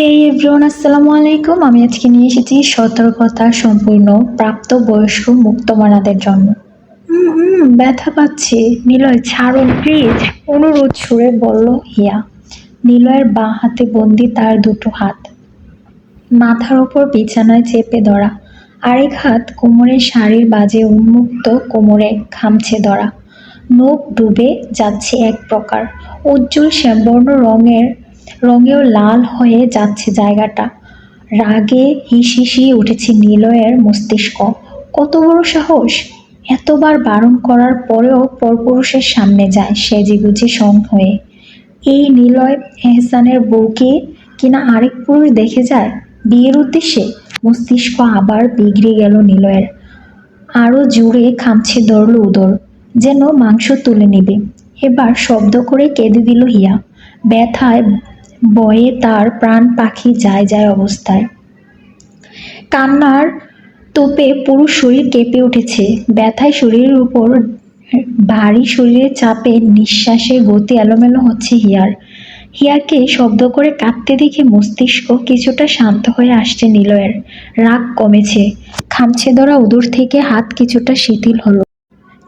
হে everyone আসসালামু আলাইকুম। আমি আজকে নিয়ে এসেছি সতর্কতা সম্পূর্ণ প্রাপ্তবয়স্ক মুক্তমানাদের জন্য। হুম ব্যথা পাচ্ছে। নিলয় ছাড়ুন প্লিজ অনুরোধ সুরে বলল হিয়া। নিলয়ের বাঁ হাতে বন্দি তার দুটো হাত। মাথার ওপর বিছানায় চেপে ধরা। আরেক হাত কোমরের শাড়ির বাজে উন্মুক্ত কোমরে খামছে ধরা। নখ ডুবে যাচ্ছে এক প্রকার। উজ্জ্বল শ্যামবর্ণ রঙের রঙেও লাল হয়ে যাচ্ছে জায়গাটা। রাগে হিসিসি উঠেছে নিলয়ের মস্তিষ্ক। কত বড় সাহস! এতবার বারণ করার পরেও পরপুরুষের সামনে যায় সেজেগুজে সং হয়ে। এই নিলয় এহসানের বউকে কিনা আরেক পুরুষ দেখে যায়? বিয়ের উদ্দেশ্যে মস্তিষ্ক আবার বিগড়ে গেল নিলয়ের। আরও জোরে খামছে ধরল উদর, যেন মাংস তুলে নেবে। এবার শব্দ করে কেঁদে দিল হিয়া। ব্যথায় বয়ে তার প্রাণ পাখি যায় যায় অবস্থায়। কান্নার তোপে পুরো শরীর কেঁপে উঠেছে। ব্যথায় শরীরের উপর ভারী শরীরের চাপে নিঃশ্বাসের গতি এলোমেলো হচ্ছে হিয়ার। হিয়াকে শব্দ করে কাঁদতে দেখে মস্তিষ্ক কিছুটা শান্ত হয়ে আসছে নিলয়ের। রাগ কমেছে। খামছে ধরা উদুর থেকে হাত কিছুটা শিথিল হলো।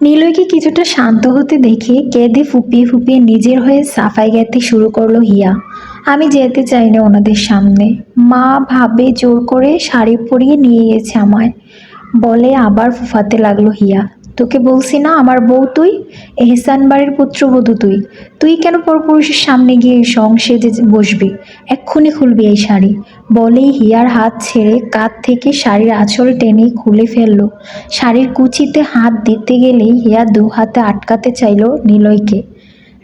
নিলয়কে কিছুটা শান্ত হতে দেখে কেঁদে ফুপিয়ে ফুপিয়ে নিজের হয়ে সাফাই গাইতে শুরু করল হিয়া। আমি যেতে চাই না ওনাদের সামনে। মা ভাবে জোর করে শাড়ি পরিয়ে নিয়ে গেছে আমায়। বলে আবার ফুফাতে লাগল হিয়া। তোকে বলছি না, আমার বউ তুই? এহসান বাড়ির পুত্রবধূ তুই। তুই কেন পরপুরুষের সামনে গিয়ে সং সেজে বসবি? এক্ষুনি খুলবি এই শাড়ি। বলেই হিয়ার হাত ছেড়ে কাঁধ থেকে শাড়ির আঁচল টেনে খুলে ফেলল। শাড়ির কুচিতে হাত দিতে গেলেই হিয়া দু হাতে আটকাতে চাইল নিলয়কে।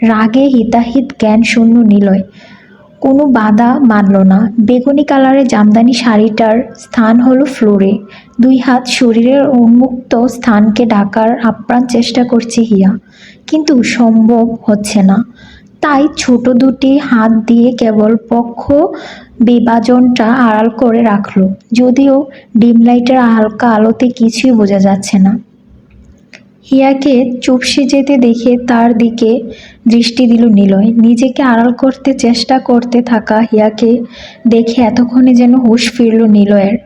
রাগে হিতাহিত জ্ঞান শূন্য নিলয়। কোনো বাধা মানল না। বেগুনি কালারের জামদানি শাড়িটার স্থান হলো ফ্লোরে। দুই হাত শরীরের উন্মুক্ত স্থানকে ঢাকার আপ্রাণ চেষ্টা করছে হিয়া। কিন্তু সম্ভব হচ্ছে না। তাই ছোট দুটি হাত দিয়ে কেবল পক্ষ বিভাজনটা আড়াল করে রাখল। যদিও ডিম লাইটের হালকা আলোতে কিছুই বোঝা যাচ্ছে না। হিয়াকে চুপসে যেতে দেখে তার দিকে দৃষ্টি দিল নিলয়। নিজেকে আড়াল করতে চেষ্টা করতে থাকা হিয়াকে দেখে এতক্ষণে যেন হুশ ফিরল নিলয়ের।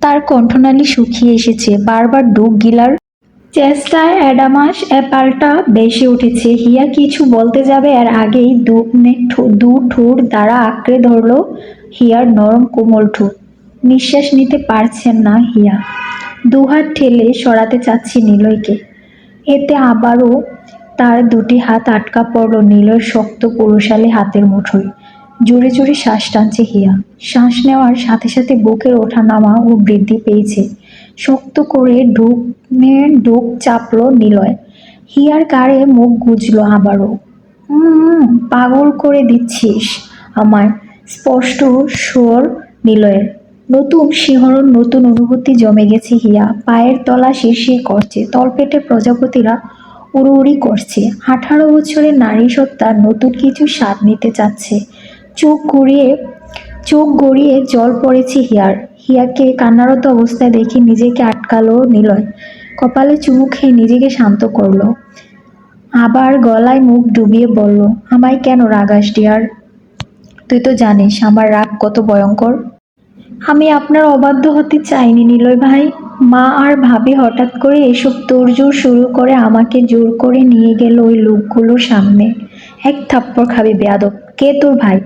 তার কণ্ঠনালী শুকিয়ে এসেছে। বারবার ডুব গিলার চেষ্টায় অ্যাডামাস অ্যাপালটা বেশি উঠেছে। হিয়া কিছু বলতে যাবে আর আগেই দু ঠো- দু ঠোঁট দ্বারা আঁকড়ে ধরল হিয়ার নরম কোমল ঠোঁট। নিঃশ্বাস নিতে পারছেন না হিয়া। দুহাত ঠেলে সরাতে চাচ্ছি নিলয়কে। এতে আবারও তার দুটি হাত আটকা পড়ল নীলর শক্ত পুরুষালী হাতের মুঠোয়। জোরে জোরে শ্বাস টানছে হিয়া। শ্বাস নেওয়ার সাথে সাথে বুকের ওঠানামা ও বৃদ্ধি পেয়েছে। শক্ত করে ঢুক ডুক চাপলো নিলয়। হিয়ার গাড়ে মুখ গুজলো আবারও। পাগল করে দিচ্ছিস আমায়। স্পষ্ট স্বর নিলয়ের। নতুন শিহরণ, নতুন অনুভূতি জমে গেছে হিয়া পায়ের তলা শিরশির করছে, তলপেটে প্রজাপতিরা উড়ি করছে। আঠারো বছরের নারী সত্তা নতুন কিছু স্বাদ নিতে চাচ্ছে। চোখ ঘুরিয়ে চোখ গড়িয়ে জল পড়েছে হিয়ার হিয়াকে কান্নারত অবস্থায় দেখে নিজেকে আটকালো নিলয়। কপালে চুমু খেয়ে নিজেকে শান্ত করল। আবার গলায় মুখ ডুবিয়ে বলল, আমায় কেন রাগাস, ডিয়ার? তুই তো জানিস, আমার রাগ কত ভয়ঙ্কর। আমি আপনার অবাধ্য হতে চাইনি, নিলয় ভাই। মা আর ভাবি হঠাৎ করে এসব তোড়জোড় শুরু করে আমাকে জোর করে নিয়ে গেল ওই লোকগুলোর সামনে। এক থাপ্পড় খাবি বেয়াদব, কে তোর ভাই?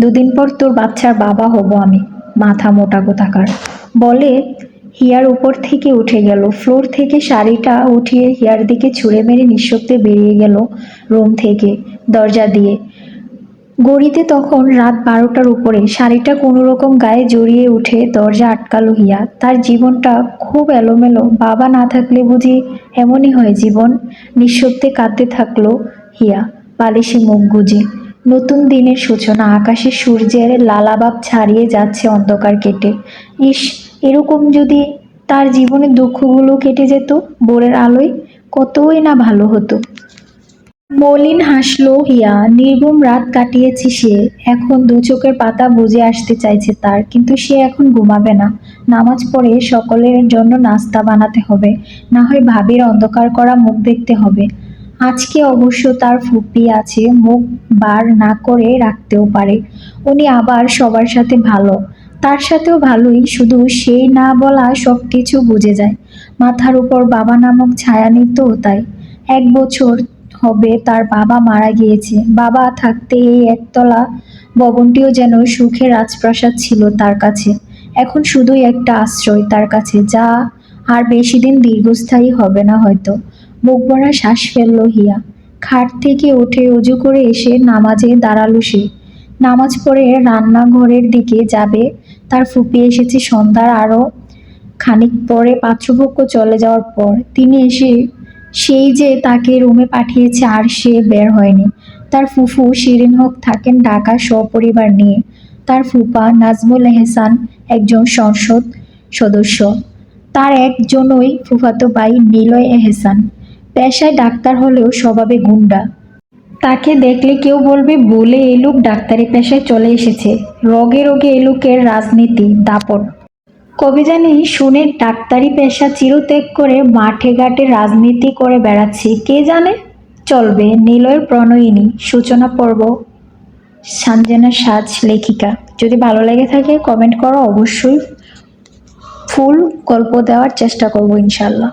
দুদিন পর তোর বাচ্চার বাবা হব আমি, মাথা মোটা কোথাকার বলে হিয়ার উপর থেকে উঠে গেল। ফ্লোর থেকে শাড়িটা উঠিয়ে হিয়ার দিকে ছুঁড়ে মেরে নিঃশব্দে বেরিয়ে গেল রুম থেকে, দরজা দিয়ে। গড়িতে তখন রাত বারোটার উপরে শাড়িটা কোনো রকম গায়ে জড়িয়ে উঠে দরজা আটকালো হিয়া। তার জীবনটা খুব এলোমেলো। বাবা না থাকলে বুঝি এমনই হয় জীবন। নিঃশব্দে কাঁদতে থাকল হিয়া, বালিশে মুখ গুজে। নতুন দিনের সূচনা, আকাশে সূর্যের লালাবাব ছাড়িয়ে যাচ্ছে অন্ধকার কেটে। ইস, এরকম যদি তার জীবনের দুঃখগুলো কেটে যেত বোরের আলোয় কতই না ভালো হতো। মলিন হাসলো হিয়া নির্ঘুম রাত কাটিয়েছে সে। এখন দু চোখের পাতা বুঝে আসতে চাইছে তার, কিন্তু সে এখন ঘুমাবে না। নামাজ পড়ে সকলের জন্য নাস্তা বানাতে হবে, না হয় ভাবির অন্ধকার করা মুখ দেখতে হবে। আজকে অবশ্য তার ফুপি আছে, মুখ বার না করে রাখতেও পারে। উনি আবার সবার সাথে ভালো। তার সাথেও ভালোই, শুধু সেই না বলা সব কিছু বুঝে যায়। মাথার উপর বাবা নামক ছায়া নিত তাই। এক বছর হবে, তার বাবা মারা গিয়েছে। বাবা থাকতে এই একতলা ভবনটিও যেন সুখের রাজপ্রাসাদ ছিল তার কাছে। এখন শুধুই একটা আশ্রয় তার কাছে, যা আর বেশি দিন দীর্ঘস্থায়ী হবে না হয়তো। মুখ ভরা শ্বাস ফেলল হিয়া। খাট থেকে উঠে উজু করে এসে নামাজে দাঁড়াল সে। নামাজ পড়ে রান্নাঘরের দিকে যাবে, তার ফুপি এসেছে সন্ধ্যার আরও খানিক পরে, পাত্রপক্ষ চলে যাওয়ার পর। তিনি এসে সেই যে তাকে রুমে পাঠিয়েছে আর সে বের হয়নি। তার ফুফু শিরিন হক থাকেন ঢাকা সপরিবার নিয়ে। তার ফুপা নাজমুল এহসান একজন সংসদ সদস্য। তার একজনই ফুফাতো ভাই নিলয় এহসান। পেশায় ডাক্তার হলেও স্বভাবে গুন্ডা। তাকে দেখলে কেউ বলবে, বলে এই লোক ডাক্তারি পেশায় চলে এসেছে। রোগে রোগে এই লোকের রাজনীতি, দাপট। কবি জানি শুনে ডাক্তারি পেশা চিরত্যাগ করে মাঠে ঘাটে রাজনীতি করে বেড়াচ্ছি। কে জানে? চলবে নিলয়ের প্রণয়িনী, সূচনা পর্ব। সানজেনা সাজ, লেখিকা। যদি ভালো লেগে থাকে কমেন্ট করো অবশ্যই। ফুল গল্প দেওয়ার চেষ্টা করব ইনশাল্লাহ।